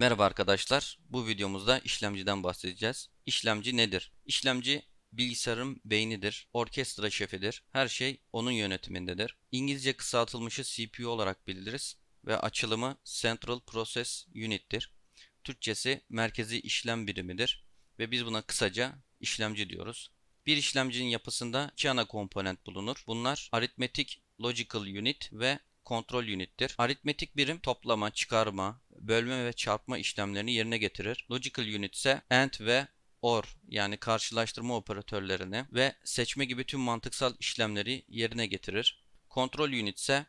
Merhaba arkadaşlar. Bu videomuzda işlemciden bahsedeceğiz. İşlemci nedir? İşlemci bilgisayarın beynidir, orkestra şefidir. Her şey onun yönetimindedir. İngilizce kısaltılmışı CPU olarak bildiririz ve açılımı Central Process Unit'tir. Türkçesi merkezi işlem birimidir ve biz buna kısaca işlemci diyoruz. Bir işlemcinin yapısında iki ana komponent bulunur. Bunlar Arithmetic Logical Unit ve kontrol unittir. Aritmetik birim toplama, çıkarma, bölme ve çarpma işlemlerini yerine getirir. Logical unit ise AND ve OR yani karşılaştırma operatörlerini ve seçme gibi tüm mantıksal işlemleri yerine getirir. Kontrol unit ise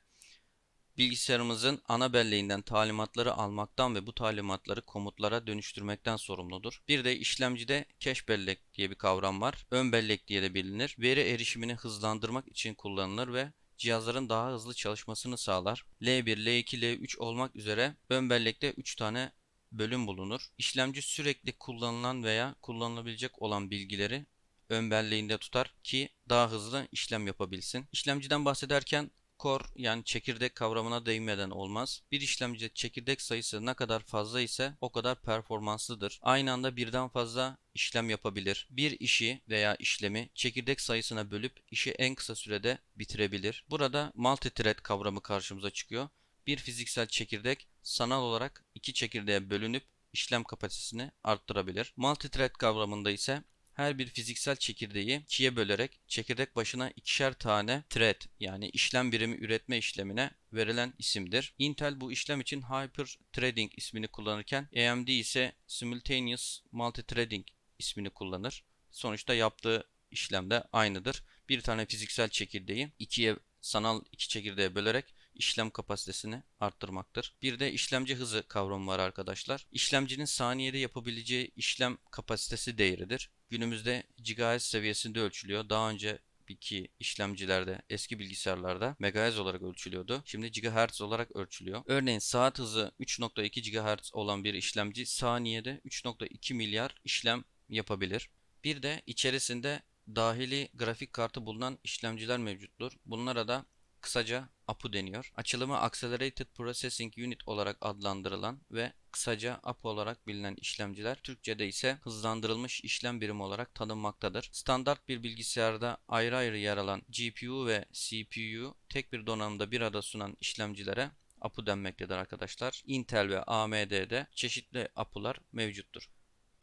bilgisayarımızın ana belleğinden talimatları almaktan ve bu talimatları komutlara dönüştürmekten sorumludur. Bir de işlemcide cache bellek diye bir kavram var. Ön bellek diye de bilinir. Veri erişimini hızlandırmak için kullanılır ve cihazların daha hızlı çalışmasını sağlar. L1, L2, L3 olmak üzere ön bellekte 3 tane bölüm bulunur. İşlemci sürekli kullanılan veya kullanılabilecek olan bilgileri ön belleğinde tutar ki daha hızlı işlem yapabilsin. İşlemciden bahsederken core yani çekirdek kavramına değinmeden olmaz. Bir işlemcide çekirdek sayısı ne kadar fazla ise o kadar performanslıdır. Aynı anda birden fazla işlem yapabilir. Bir işi veya işlemi çekirdek sayısına bölüp işi en kısa sürede bitirebilir. Burada multithread kavramı karşımıza çıkıyor. Bir fiziksel çekirdek sanal olarak iki çekirdeğe bölünüp işlem kapasitesini arttırabilir. Multithread kavramında ise her bir fiziksel çekirdeği ikiye bölerek çekirdek başına ikişer tane thread yani işlem birimi üretme işlemine verilen isimdir. Intel bu işlem için Hyper Threading ismini kullanırken AMD ise Simultaneous Multithreading ismini kullanır. Sonuçta yaptığı işlem de aynıdır. Bir tane fiziksel çekirdeği ikiye sanal iki çekirdeğe bölerek işlem kapasitesini arttırmaktır. Bir de işlemci hızı kavramı var arkadaşlar. İşlemcinin saniyede yapabileceği işlem kapasitesi değeridir. Günümüzde GHz seviyesinde ölçülüyor. Daha önce ki işlemcilerde, eski bilgisayarlarda megahertz olarak ölçülüyordu. Şimdi gigahertz olarak ölçülüyor. Örneğin saat hızı 3.2 gigahertz olan bir işlemci saniyede 3.2 milyar işlem yapabilir. Bir de içerisinde dahili grafik kartı bulunan işlemciler mevcuttur. Bunlara da kısaca APU deniyor. Açılımı Accelerated Processing Unit olarak adlandırılan ve kısaca APU olarak bilinen işlemciler Türkçe'de ise hızlandırılmış işlem birimi olarak tanınmaktadır. Standart bir bilgisayarda ayrı ayrı yer alan GPU ve CPU tek bir donanımda bir arada sunan işlemcilere APU denmektedir arkadaşlar. Intel ve AMD'de çeşitli APU'lar mevcuttur.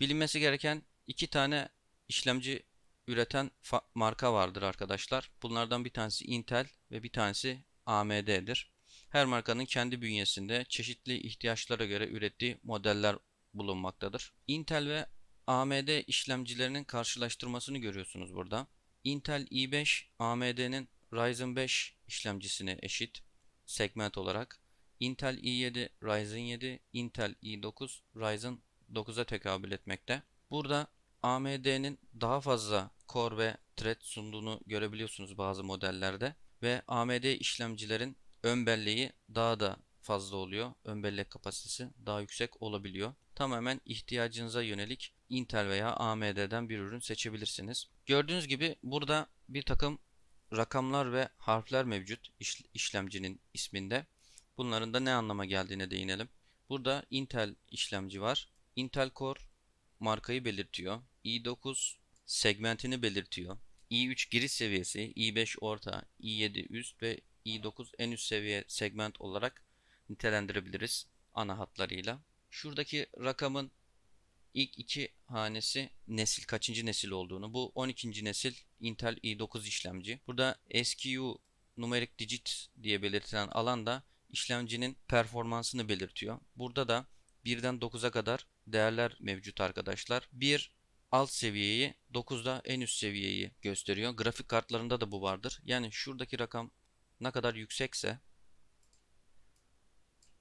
Bilinmesi gereken iki tane işlemci üreten marka vardır arkadaşlar. Bunlardan bir tanesi Intel ve bir tanesi AMD'dir. Her markanın kendi bünyesinde çeşitli ihtiyaçlara göre ürettiği modeller bulunmaktadır. Intel ve AMD işlemcilerinin karşılaştırmasını görüyorsunuz burada. Intel i5 AMD'nin Ryzen 5 işlemcisine eşit segment olarak. Intel i7 Ryzen 7, Intel i9 Ryzen 9'a tekabül etmekte. Burada AMD'nin daha fazla core ve thread sunduğunu görebiliyorsunuz bazı modellerde ve AMD işlemcilerin ön belleği daha da fazla oluyor. Ön bellek kapasitesi daha yüksek olabiliyor. Tamamen ihtiyacınıza yönelik Intel veya AMD'den bir ürün seçebilirsiniz. Gördüğünüz gibi burada bir takım rakamlar ve harfler mevcut işlemcinin isminde. Bunların da ne anlama geldiğine değinelim. Burada Intel işlemci var. Intel Core markayı belirtiyor. i9 segmentini belirtiyor. i3 giriş seviyesi, i5 orta, i7 üst ve i9 en üst seviye segment olarak nitelendirebiliriz ana hatlarıyla. Şuradaki rakamın ilk iki hanesi nesil kaçıncı nesil olduğunu. Bu 12. nesil Intel i9 işlemci. Burada SKU numeric digit diye belirtilen alan da işlemcinin performansını belirtiyor. Burada da 1'den 9'a kadar değerler mevcut arkadaşlar. 1 alt seviyeyi 9'da en üst seviyeyi gösteriyor. Grafik kartlarında da bu vardır. Yani şuradaki rakam ne kadar yüksekse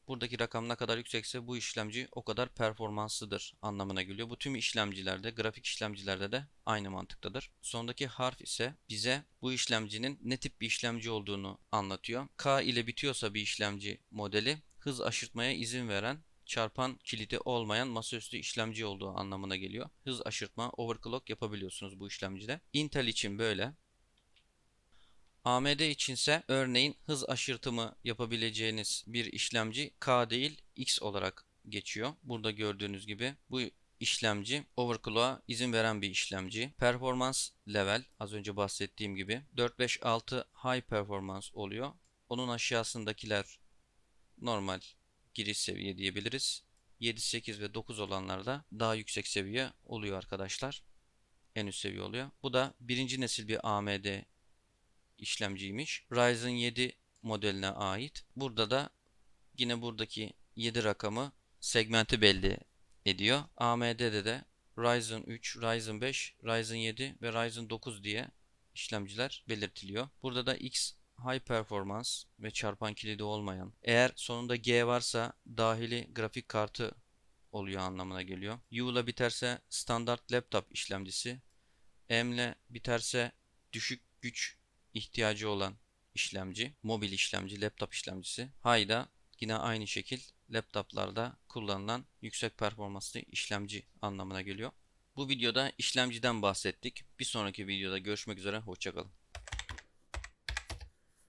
buradaki rakam ne kadar yüksekse bu işlemci o kadar performanslıdır anlamına geliyor. Bu tüm işlemcilerde, grafik işlemcilerde de aynı mantıktadır. Sondaki harf ise bize bu işlemcinin ne tip bir işlemci olduğunu anlatıyor. K ile bitiyorsa bir işlemci modeli hız aşırtmaya izin veren çarpan kilidi olmayan masaüstü işlemci olduğu anlamına geliyor. Hız aşırtma, overclock yapabiliyorsunuz bu işlemcide. Intel için böyle. AMD içinse örneğin hız aşırtımı yapabileceğiniz bir işlemci K değil X olarak geçiyor. Burada gördüğünüz gibi bu işlemci overclock'a izin veren bir işlemci. Performans level az önce bahsettiğim gibi 4 5 6 high performance oluyor. Onun aşağısındakiler normal giriş seviye diyebiliriz. 7 8 ve 9 olanlarda daha yüksek seviye oluyor arkadaşlar. En üst seviye oluyor. Bu da birinci nesil bir AMD işlemciymiş. Ryzen 7 modeline ait. Burada da yine buradaki 7 rakamı segmenti belli ediyor. AMD'de de Ryzen 3, Ryzen 5, Ryzen 7 ve Ryzen 9 diye işlemciler belirtiliyor. Burada da X High Performance ve çarpan kilidi olmayan. Eğer sonunda G varsa dahili grafik kartı oluyor anlamına geliyor. U ile biterse standart laptop işlemcisi. M ile biterse düşük güç ihtiyacı olan işlemci, mobil işlemci, laptop işlemcisi. Hayda yine aynı şekil laptoplarda kullanılan yüksek performanslı işlemci anlamına geliyor. Bu videoda işlemciden bahsettik. Bir sonraki videoda görüşmek üzere. Hoşçakalın.